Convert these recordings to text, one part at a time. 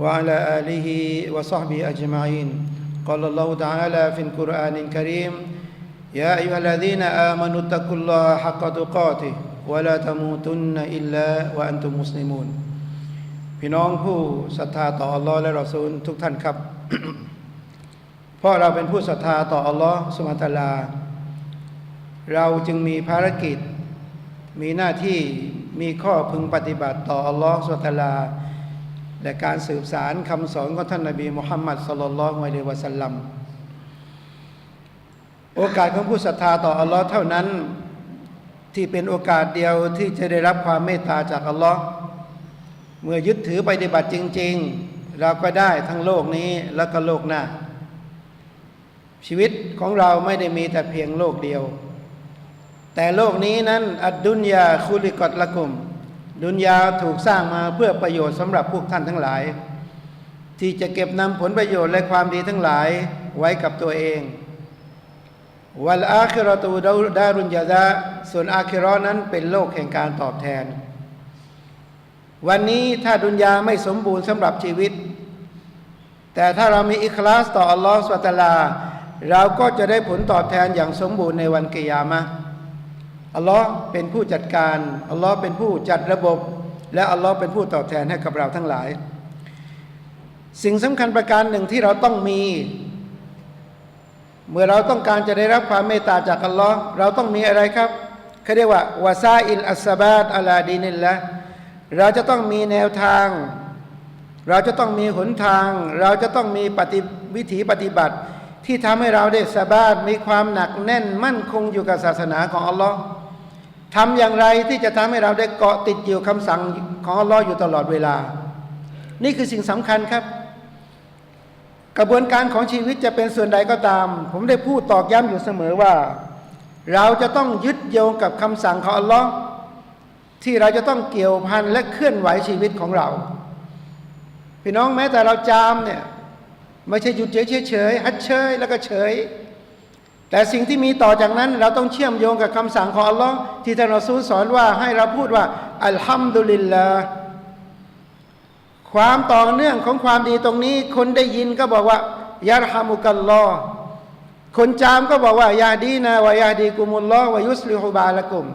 وعلى آله وصحبه أجمعين قال الله تعالى في القرآن الكريم يا أيها الذين آمنوا اتقوا الله حق تقاته ولا تموتن إلا وأنتم مسلمون พี่น้องผู้ศรัทธาต่ออัลลอฮ์และรอซูลทุกท่านครับ เพราะเราเป็นผู้ศรัทธาต่ออัลลอฮ์สุมาตะลา เราจึงมีภารกิจ มีหน้าที่มีข้อพึงปฏิบัติต่ออัลลอฮ์สุมาตะลา และการสืบสารคำสอนของท่านนบีมุฮัมมัดสลลัลลอฮุอะลัยวะสัลลัมโอกาสของผู้ศรัทธาต่ออัลลอฮ์เท่านั้นที่เป็นโอกาสเดียวที่จะได้รับความเมตตาจากอัลลอฮ์เมื่อยึดถือปฏิบัติจริง ๆ เราก็ได้ทั้งโลกนี้แล้วก็โลกหน้า ชีวิตของเราไม่ได้มีแต่เพียงโลกเดียว แต่โลกนี้นั้นอัดดุนยาคุลิกอตละกุม ดุนยาถูกสร้างมาเพื่อประโยชน์สำหรับพวกท่านทั้งหลาย ที่จะเก็บนำผลประโยชน์และความดีทั้งหลายไว้กับตัวเอง วัลอาคิรอตูดารุนยาดะส่วนอาคิรอนั้นเป็นโลกแห่งการตอบแทน วันนี้ถ้าดุนยาไม่สมบูรณ์สำหรับชีวิต แต่ถ้าเรามีอิคลาสต่ออัลลอฮฺสุลตลา เราก็จะได้ผลตอบแทนอย่างสมบูรณ์ในวันกิยามะห์ อัลลอฮ์เป็นผู้จัดการ อัลลอฮ์เป็นผู้จัดระบบ และอัลลอฮ์เป็นผู้ตอบแทนให้กับเราทั้งหลาย สิ่งสำคัญประการหนึ่งที่เราต้องมี เมื่อเราต้องการจะได้รับความเมตตาจากอัลลอฮ์เราต้องมีอะไรครับเขาเรียกว่าวาซาอิลอัสบาตอัลาดีนิลละเราจะต้องมีแนวทาง เราจะต้องมีหนทาง เราจะต้องมีปฏิวิถีปฏิบัติ ที่ทำให้เราได้สบาตมีความหนักแน่นมั่นคงอยู่กับศาสนาของอัลลอฮ์ ทำอย่างไรที่จะทำให้เราได้เกาะติดอยู่คำสั่งของอัลลอฮ์อยู่ตลอดเวลา นี่คือสิ่งสำคัญครับ กระบวนการของชีวิตจะเป็นส่วนใดก็ตาม ผมได้พูดตอกย้ำอยู่เสมอว่า เราจะต้องยึดโยงกับคำสั่งของอัลลอฮ์ที่เราจะต้องเกี่ยวพันและเคลื่อนไหวชีวิตของเรา พี่น้องแม้แต่เราจามเนี่ยไม่ใช่หยุดเฉยเฉยฮัดเชยแล้วก็เฉย แต่สิ่งที่มีต่อจากนั้นเราต้องเชื่อมโยงกับคำสั่งของอัลลอฮ์ที่ท่านรอซูสอนว่าให้เราพูดว่า อัลฮัมดุลิลลาความต่อเนื่องของความดีตรงนี้ คนได้ยินก็บอกว่ายารฮามุกัลลอคนจามก็บอกว่ายาดีนะวายาดีกุมุลลอวายุสลิฮุบาละกุม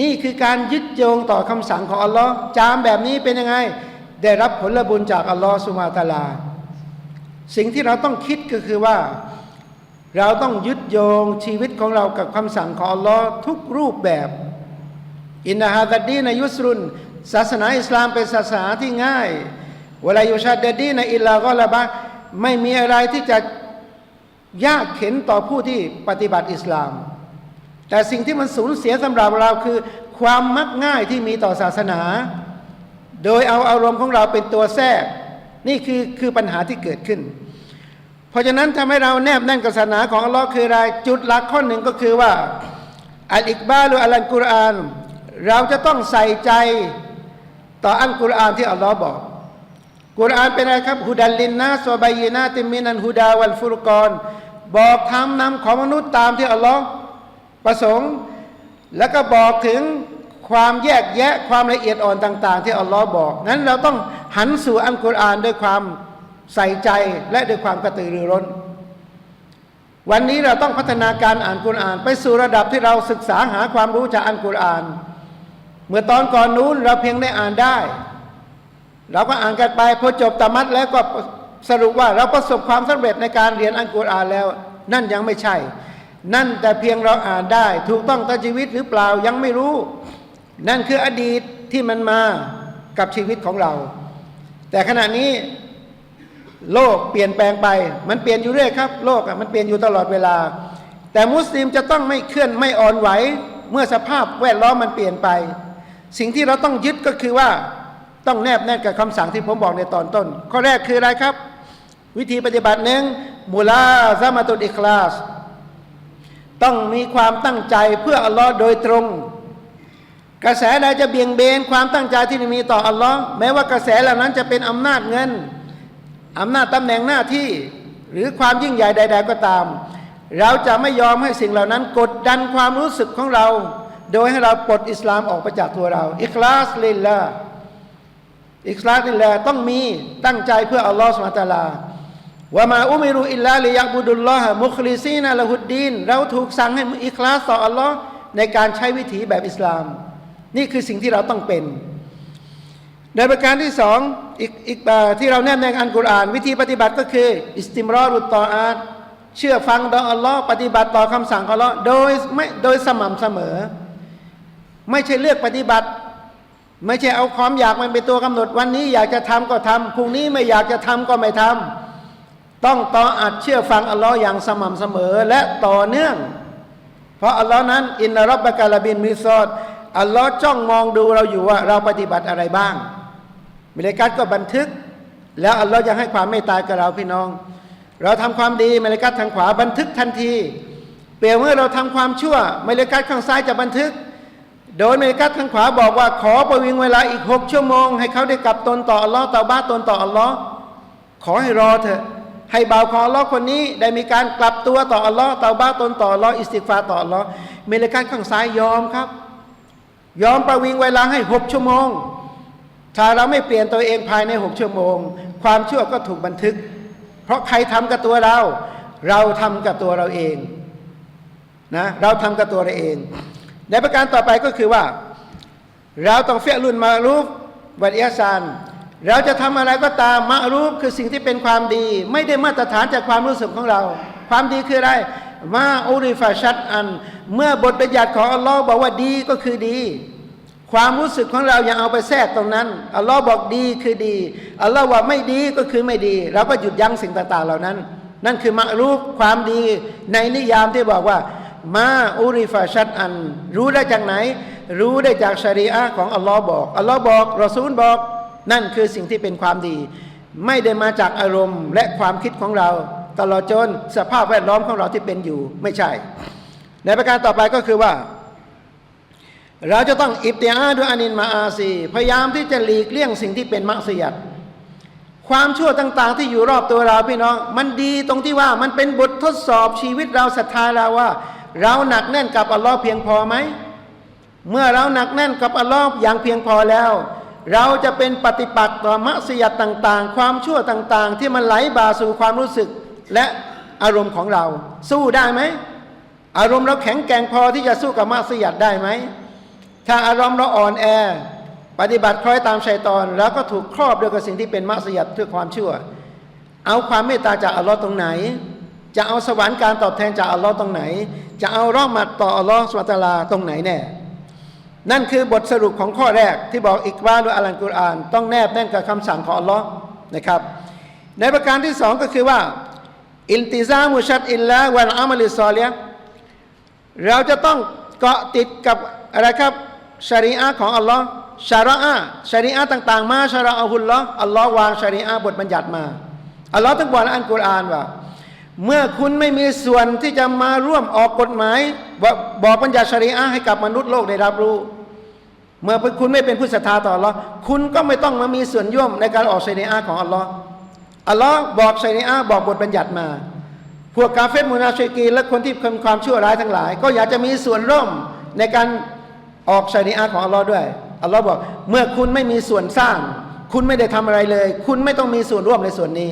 นี่คือการยึดโยงต่อคำสั่งของอัลลอฮ์จามแบบนี้เป็นยังไง ได้รับผลบุญจากอัลลอฮ์สุมาตาลา สิ่งที่เราต้องคิดก็คือว่า เราต้องยึดโยงชีวิตของเรากับคำสั่งของอัลลอฮ์ทุกรูปแบบ อินนาฮาดัดดีนยุสรุนศาสนาอิสลามเป็นศาสนาที่ง่าย เวลาอยู่ชาดดีนอิลลาก็ละบะไม่มีอะไรที่จะยากเข็นต่อผู้ที่ปฏิบัติอิสลาม แต่สิ่งที่มันสูญเสียสำหรับเราคือ ความมักง่ายที่มีต่อศาสนา โดยเอาอารมณ์ของเราเป็นตัวแทรก นี่คือคือปัญหาที่เกิดขึ้น ราะฉะนั้นทำให้เราแนบแน่นกับศาสนาของอัลลอฮ์คืออะไรจุดหลักข้อหนึ่งก็คือว่าอัลอิกบาลุอัลกุรอาน เราจะต้องใส่ใจต่ออัลกุรอานที่อัลลอฮ์บอกกุรอานเป็นอะไรครับฮุดัลลินนาสวบายีนาติมินันฮุดาวัลฟุรกอนบอกทำนำของมนุษย์ตามที่อัลลอฮ์ประสงค์ แล้วก็บอกถึงความแยกแยะความละเอียดอ่อนต่าง ๆ ที่อัลลอฮ์บอกนั้นเราต้องหันสู่อัลกุรอานด้วยความ ใส่ใจและด้วยความกระตือรือร้น วันนี้เราต้องพัฒนาการอ่านกุรอาน ไปสู่ระดับที่เราศึกษาหาความรู้จากอัลกุรอาน เมื่อตอนก่อนนู้นเราเพียงได้อ่านได้ เราก็อ่านกันไปพอจบตามัดแล้วก็สรุปว่าเราประสบความสำเร็จในการเรียนอัลกุรอานแล้ว นั่นยังไม่ใช่ นั่นแต่เพียงเราอ่านได้ ถูกต้องต่อชีวิตหรือเปล่ายังไม่รู้ นั่นคืออดีตที่มันมากับชีวิตของเรา แต่ขณะนี้ โลกเปลี่ยนแปลงไป มันเปลี่ยนอยู่เรื่อยครับ โลกอะมันเปลี่ยนอยู่ตลอดเวลา แต่มุสลิมจะต้องไม่เคลื่อนไม่อ่อนไหว เมื่อสภาพแวดล้อมมันเปลี่ยนไป สิ่งที่เราต้องยึดก็คือว่าต้องแนบแน่นกับคำสั่งที่ผมบอกในตอนต้น ข้อแรกคืออะไรครับ วิธีปฏิบัติหนึ่งมุลาซามาตุอิคลาส ต้องมีความตั้งใจเพื่ออัลลอฮ์โดยตรง กระแสใดจะเบี่ยงเบนความตั้งใจที่มีต่ออัลลอฮ์แม้ว่ากระแสเหล่านั้นจะเป็นอำนาจเงิน อำนาจตำแหน่งหน้าที่หรือความยิ่งใหญ่ใด ๆ ก็ตาม เราจะไม่ยอมให้สิ่งเหล่านั้น กดดันความรู้สึกของเรา โดยให้เราปลดอิสลามออกไปจากตัวเรา อิคลาสลิลละอิคลาสลิลละต้องมีตั้งใจเพื่ออัลลอฮ์สุลตาลาว่ามาอุมิรุอิลลาลิยักบุดุลลอฮ์มุคลิซีนะละหุดดีนเราถูกสั่งให้อิคลาสต่ออัลลอฮ์ในการใช้วิถีแบบอิสลาม นี่คือสิ่งที่เราต้องเป็น ในประการที่สองอีกอีกอที่เราแนบในอันกุรอาน วิธีปฏิบัติก็คือ อิสติมรอรุตตออาตเชื่อฟังต่ออัลลอฮ์ปฏิบัติต่อคำสั่งของอัลลอฮ์โดยไม่โดยสม่ำเสมอ ไม่ใช่เลือกปฏิบัติ ไม่ใช่เอาความอยากมันเป็นตัวกำหนดวันนี้อยากจะทำก็ทำพรุ่งนี้ไม่อยากจะทำก็ไม่ทำต้องต่ออัดเชื่อฟังอัลลอฮ์อย่างสม่ำเสมอและต่อเนื่อง เพราะอัลลอฮ์นั้นอินนารับบะกาลาบินมิซอดอัลลอฮ์จ้องมองดูเราอยู่ว่าเราปฏิบัติอะไรบ้าง มิเลกัตก็บันทึก แล้วอัลลอฮ์จะให้ความเมตตากับเราพี่น้อง เราทำความดีมิเลกัตทางขวาบันทึกทันที เปรียบเมื่อเราทำความชั่วมิเลกัตข้างซ้ายจะบันทึก โดยมิเลกัตทางขวาบอกว่าขอประวิงเวลาอีกหกชั่วโมง ให้เขาได้กลับตนต่ออัลลอฮ์ต่อบ้าตนต่ออัลลอฮ์ขอให้รอเถอะให้บ่าวของอัลลอฮ์คนนี้ได้มีการกลับตัวต่ออัลลอฮ์เตาบ้าตนต่ออัลลอฮ์อิสติกฟาต่ออัลลอฮ์เมเลกัตข้างซ้ายยอมครับ ยอมประวิงเวลาให้หกชั่วโมง ถ้าเราไม่เปลี่ยนตัวเองภายในหกชั่วโมง ความชั่วก็ถูกบันทึก เพราะใครทำกับตัวเรา เราทำกับตัวเราเองนะเราทำกับตัวเราเอง ในประการต่อไปก็คือว่า เราต้องเฟียรุนมารูฟวัดเอิยซานเราจะทำอะไรก็ตามมารูฟคือสิ่งที่เป็นความดี ไม่ได้มาตรฐานจากความรู้สึกของเรา ความดีคืออะไรมาอุริฟาชัดอัน เมื่อบทบัญญัติของอัลลอฮ์บอกว่าดีก็คือดี ความรู้สึกของเราอย่าเอาไปแทรกตรงนั้นอัลลอฮ์บอกดีคือดีอัลลอฮ์ว่าไม่ดีก็คือไม่ดีเราก็หยุดยั้งสิ่งต่าง ๆ เหล่านั้น นั่นคือมารูฟความดีในนิยามที่บอกว่ามาอุริฟาชัดอัน รู้ได้จากไหน รู้ได้จากชรีอะของอัลลอฮ์บอกอัลลอฮ์บอกรอซูลบอก นั่นคือสิ่งที่เป็นความดี ไม่ได้มาจากอารมณ์ และความคิดของเรา ตลอดจนสภาพแวดล้อมของเราที่เป็นอยู่ไม่ใช่ ในประการต่อไปก็คือว่า เราจะต้องอิบติอาด้วยอานินมาอาซีพยายามที่จะหลีกเลี่ยงสิ่งที่เป็นมักสยัดความชั่วต่าง ๆ ที่อยู่รอบตัวเราพี่น้อง มันดีตรงที่ว่ามันเป็นบททดสอบชีวิตเราศรัทธาเราว่า เราหนักแน่นกับอัลลอฮ์เพียงพอไหม เมื่อเราหนักแน่นกับอัลลอฮ์อย่างเพียงพอแล้ว เราจะเป็นปฏิปักษ์ต่อมัสยัดต่าง ๆ ความชั่วต่างๆ ที่มันไหลบ่าสู่ความรู้สึกและอารมณ์ของเรา สู้ได้ไหมอารมณ์เราแข็งแกร่งพอที่จะสู้กับมัสยัดได้ไหม ถ้าอารมณ์เราอ่อนแอ ปฏิบัติคล้อยตามชัยตอน แล้วก็ถูกครอบด้วยกับสิ่งที่เป็นมัสยัดด้วยความชั่ว เอาความเมตตาจากอัลลอฮ์ตรงไหน จะเอาสวรรค์การตอบแทนจากอัลลอฮ์ตรงไหน จะเอารอหมัดต่ออัลลอฮ์สุลตาลาตรงไหนแน่นั่นคือบทสรุปของข้อแรกที่บอกอิกบาด้วยอัลลอฮ์กุรอาน ต้องแนบแน่นกับคำสั่งของอัลลอฮ์นะครับ ในประการที่สองก็คือว่า อิลติซามุชัดอิลละวันอามัลิซอเลียเราจะต้องเกาะติดกับอะไรครับ ชารีอะห์ของอัลลอฮ์ชาระอะชารีอะห์ต่าง ๆ มาชาระอัลฮุลลอฮ์อัลลอฮ์วางชารีอะห์บทบัญญัติมาอัลลอฮ์ต้องบอกในอันกุรอานว่า เมื่อคุณไม่มีส่วนที่จะมาร่วมออกกฎหมายบอกบัญญัติชารีอะห์ให้กับมนุษย์โลกได้รับรู้ เมื่อคุณไม่เป็นผู้ศรัทธาต่ออัลลอฮ์คุณก็ไม่ต้องมามีส่วนร่วมในการออกชารีอะห์ของอัลลอฮ์อัลลอฮ์บอกชารีอะห์บอกบทบัญญัติมาพวกกาเฟตมุนาชิกีและคนที่ทำความชั่วร้ายทั้งหลาย ก็อยากจะมีส่วนร่วมในการ ออกชารีอะห์ของอัลลอฮ์ด้วยอัลลอฮ์บอก เมื่อคุณไม่มีส่วนสร้าง คุณไม่ได้ทำอะไรเลย คุณไม่ต้องมีส่วนร่วมในส่วนนี้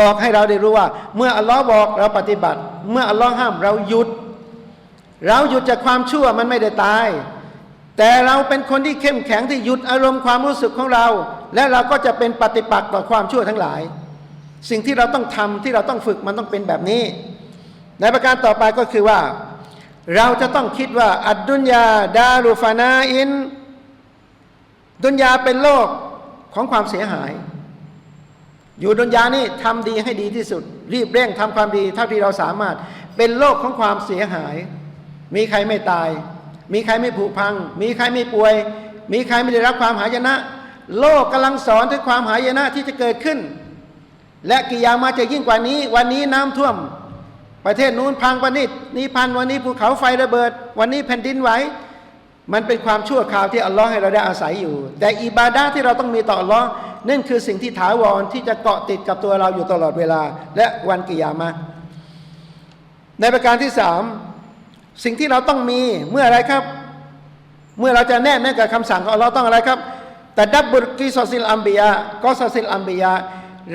บอกให้เราได้รู้ว่า เมื่ออัลลอฮ์บอกเราปฏิบัติ เมื่ออัลลอฮ์ห้ามเราหยุด เราหยุดจากความชั่วมันไม่ได้ตาย แต่เราเป็นคนที่เข้มแข็งที่หยุดอารมณ์ความรู้สึกของเรา และเราก็จะเป็นปฏิปักษ์ต่อความชั่วทั้งหลาย สิ่งที่เราต้องทำที่เราต้องฝึกมันต้องเป็นแบบนี้ ในประการต่อไปก็คือว่า เราจะต้องคิดว่าอัดดุนยาดารูฟานาอิน ดุนยาเป็นโลกของความเสียหาย อยู่ดุนยานี่ทำดีให้ดีที่สุด รีบเร่งทำความดีเท่าที่เราสามารถ เป็นโลกของความเสียหาย มีใครไม่ตาย มีใครไม่ผุพัง มีใครไม่ป่วย มีใครไม่ได้รับความหายนะ โลกกำลังสอนถึงความหายนะที่จะเกิดขึ้น และกิยามาจะยิ่งกว่านี้ วันนี้น้ำท่วม ประเทศนู้นพังประนิดนี้พันวันนี้ภูเขาไฟระเบิด วันนี้แผ่นดินไหวมันเป็นความชั่วคราวที่อัลลอฮ์ให้เราได้อาศัยอยู่ แต่อิบาดะที่เราต้องมีต่ออัลลอฮ์นั่นคือสิ่งที่ถาวรที่จะเกาะติดกับตัวเราอยู่ตลอดเวลา และวันกิยามะในประการที่สามสิ่งที่เราต้องมีเมื่ออะไรครับ เมื่อเราจะแน่แน่กับคำสั่งของอัลลอฮ์ต้องอะไรครับ แต่ดับบุรกิซอซิลอัมบียะก็ซอซิลอัมบียะ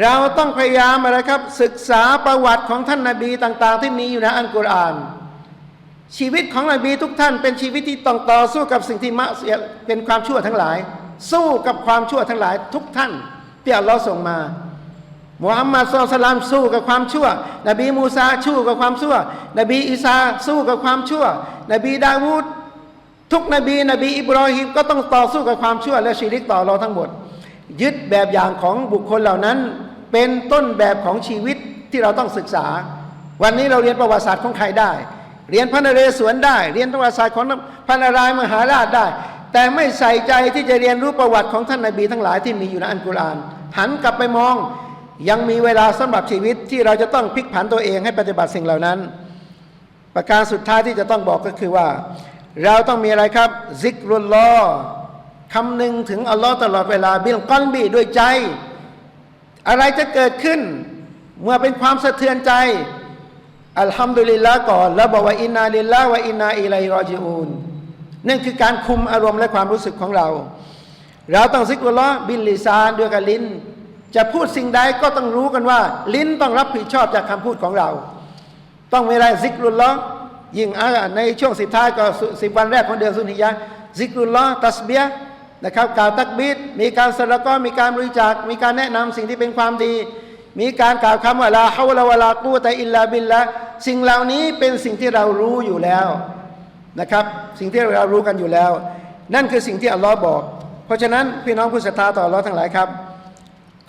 เราต้องพยายามอะไรครับ ศึกษาประวัติของท่านนาบีต่าง ๆ ที่มีอยู่ในอัลกุรอาน ชีวิตของนบีทุกท่านเป็นชีวิตที่ต้องต่อสู้กับสิ่งที่มะเสียเป็นความชั่วทั้งหลาย สู้กับความชั่วทั้งหลาย ทุกท่านที่อัลลอฮ์ส่งมามุฮัมมัดสุลตัลลัมสู้กับความชั่ว นบีมูซาสู้กับความชั่ว นบีอีสาสู้กับความชั่ว นบีดาวูดทุกนบี นบีอิบรอฮิมก็ต้องต่อสู้กับความชั่ว และชีริกต่อเราทั้งหมด ยึดแบบอย่างของบุคคลเหล่านั้น เป็นต้นแบบของชีวิตที่เราต้องศึกษา วันนี้เราเรียนประวัติศาสตร์ของใครได้ เรียนพระนเรศวรได้ เรียนประวัติศาสตร์ของพระนารายมหาราชได้ แต่ไม่ใส่ใจที่จะเรียนรู้ประวัติของท่านนบีทั้งหลายที่มีอยู่ในอัลกุรอานหันกลับไปมองยังมีเวลาสำหรับชีวิตที่เราจะต้องพลิกผันตัวเองให้ปฏิบัติสิ่งเหล่านั้น ประการสุดท้ายที่จะต้องบอกก็คือว่า เราต้องมีอะไรครับซิกรุลลอ คำหนึ่งถึงอัลลอฮ์ตลอดเวลาบิลกอนบีด้วยใจ อะไรจะเกิดขึ้น เมื่อเป็นความสะเทือนใจ อัลฮัมดุลิลละก่อน แล้วบอกว่าอินนาลิลละวะอินนาอิลัยรอจิอูนนั่นคือการคุมอารมณ์และความรู้สึกของเรา เราต้องซิกรุลลอฮ์บิลลิซานด้วยกับลิ้น จะพูดสิ่งใดก็ต้องรู้กันว่า ลิ้นต้องรับผิดชอบจากคำพูดของเรา ต้องมีอะไรซิกรุลลอฮ์ยิ่งอะในช่วงสิบท้ายก็สิบวันแรกของเดือนสุนิยะซิกรุลลอฮ์ตัสเบีย นะครับกล่าวตักบีดมีการสละก็มีการบริจาค มีการแนะนำสิ่งที่เป็นความดี มีการกล่าวคำว่าลาฮาวะลาวะลากูตะอิลลาบิลละสิ่งเหล่านี้เป็นสิ่งที่เรารู้อยู่แล้วนะครับ สิ่งที่เรารู้กันอยู่แล้ว นั่นคือสิ่งที่อัลลอฮ์บอก เพราะฉะนั้นพี่น้องผู้ศรัทธาต่ออัลลอฮ์ทั้งหลายครับ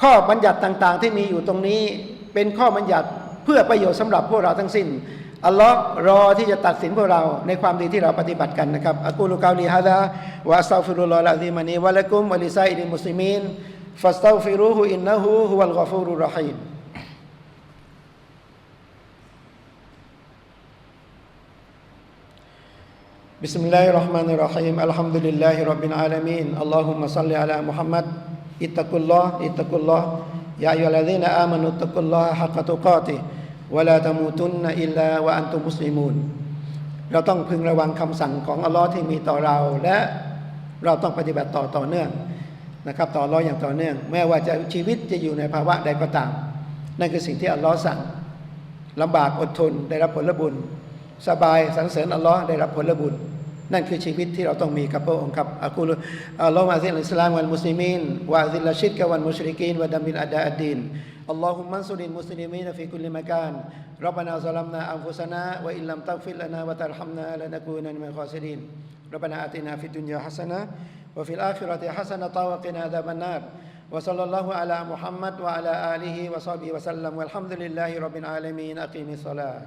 ข้อบัญญัติต่างๆ ที่มีอยู่ตรงนี้เป็นข้อบัญญัติเพื่อประโยชน์สำหรับพวกเราทั้งสิ้น อัลลอฮ์รอที่จะตัดสินพวกเราในความดีที่เราปฏิบัติกันนะครับอักูลุกาลีฮะดาวะอัสตัฆฟิรุลลอฮ์ละซีมานีวะละกุมวะลิซาอิลิมุสลิมีนฟัสตัฆฟิรุฮุอินนะฮูฮุวัลกอฟูรุรเราะฮีม بسم الله الرحمن الرحيم الحمد لله رب العالمين اللهم صل على محمد اتقوا الله اتقوا الله يا أيها الذين آمنوا اتقوا الله حق تقاته วลาตะมูตุนอิลลาวะอันตุมุสลิมูนเราต้องพึงระวังคำสั่งของอัลลอฮ์ที่มีต่อเรา และเราต้องปฏิบัติต่อต่อเนื่องนะครับ ต่อร้อยอย่างต่อเนื่อง แม้ว่าจะชีวิตจะอยู่ในภาวะใดก็ตาม นั่นคือสิ่งที่อัลลอฮ์สั่งลำบากอดทนได้รับผลบุญ สบายสังเสริญอัลลอฮ์ได้รับผลบุญ นั่นคือชีวิตที่เราต้องมีกับพระองค์ครับอักูลอัลลอฮฺมาซิลอิสลามวัลมุสลิมีนวะซิลชิดกะวันมุชริกีนวะดัมบิลอาดาอัดดีนอัลลอฮุมมันสุรินมุสลิมีนฟีคุลิมะกานรับบานาซาลัมนาอัมฟุสนาวะอิลลัมตักฟิลลนาวะตัรฮัมนาละนักูนันมินคอซิรินรับบานาอาตินาฟิดดุนยาฮัสนะวะฟิลอาคิเราะติฮัสนะตาวะกินาอาซาบันนาร وصلى الله على محمد وعلى آله وصحبه وسلم والحمد لله رب العالمين أقيم الصلاة